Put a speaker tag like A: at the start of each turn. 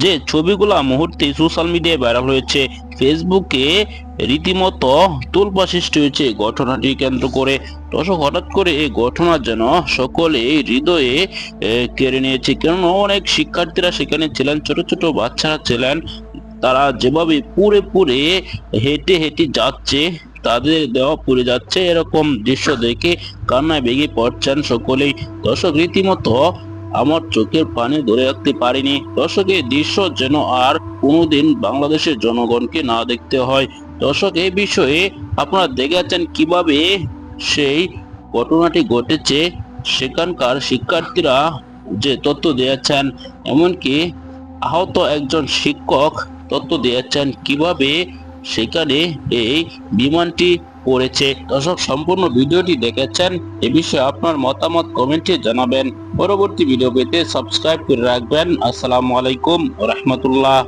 A: যে ছবিগুলা মুহূর্তে সোশ্যাল মিডিয়ায় ভাইরাল হয়েছে ফেসবুকে রীতিমতো তোলপা সৃষ্টি হয়েছে ঘটনাটি কেন্দ্র করে। দর্শক, হঠাৎ করে এই ঘটনা যেন সকলে হৃদয়ে কেড়ে নিয়েছে। কেননা অনেক শিক্ষার্থীরা সেখানে ছিলেন, ছোট ছোট বাচ্চারা ছিলেন। তারা যেভাবে পুরে পুরে হেঁটে হেঁটে যাচ্ছে, তাদের দেওয়া পুড়ে যাচ্ছে, এরকম দৃশ্য দেখে কান্নায় বেগে পড়ছেন সকলেই। দর্শক, রীতিমতো আমার চোখের পানি ধরে রাখতে পারিনি। দর্শক এই দৃশ্য যেন আর কোনোদিন বাংলাদেশের জনগণকে না দেখতে হয়। দর্শক এই বিষয়ে আপনারা দেখেছেন কীভাবে সেই ঘটনাটি ঘটেছে। সেখানকার শিক্ষার্থীরা যে তথ্য দিয়েছেন এমনকি আহত একজন শিক্ষক তথ্য দিয়েছেন কীভাবে সেখানে এই বিমানটি পড়েছে। দর্শক, সম্পূর্ণ ভিডিওটি দেখেছেন, এ বিষয়ে আপনার মতামত কমেন্টে জানাবেন। পরবর্তী ভিডিও পেতে সাবস্ক্রাইব করে রাখবেন। আসসালামু আলাইকুম রহমতুল্লাহ।